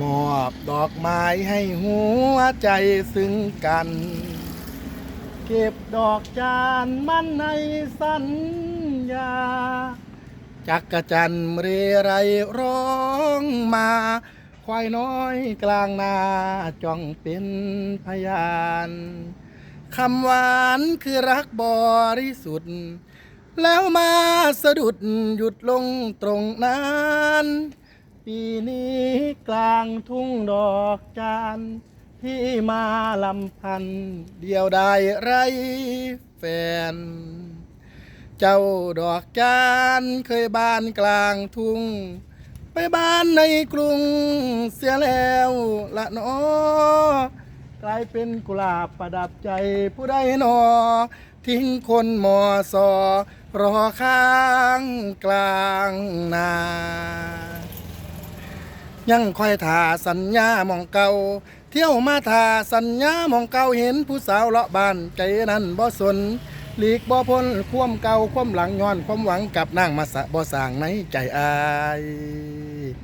มอบดอกไม้ให้หัวใจซึ้งกัน เก็บดอกจานมันในสัญญา จักกะจันทร์เรไรร้องมา ควายน้อยกลางนาจ้องเป็นพยานคำหวานคือรักบริสุทธิ์ แล้วมาสะดุดหยุดลงตรงนั้น ปีนี้กลางทุ่งดอกจานที่มาลำพันธ์เดียวได้ไรแฟน เจ้าดอกจานเคยบานกลางทุ่ง ไปบ้านในกรุงเสียแล้วละเนอกลายเป็นกุหลาบประดับใจผู้ใดหนอ ทิ้งคนมอสอรอข้างกลางนา ยังคอยท่าสัญญามองเก่าเที่ยวมาท่าสัญญามองเก่าเห็นผู้สาวเลาะบ้านใจนั้นบ่สนหลีกบ่พ้นคว่มเก่าคว่มหลังย้อนความหวังกับนางมาสะบ่สางในใจอาย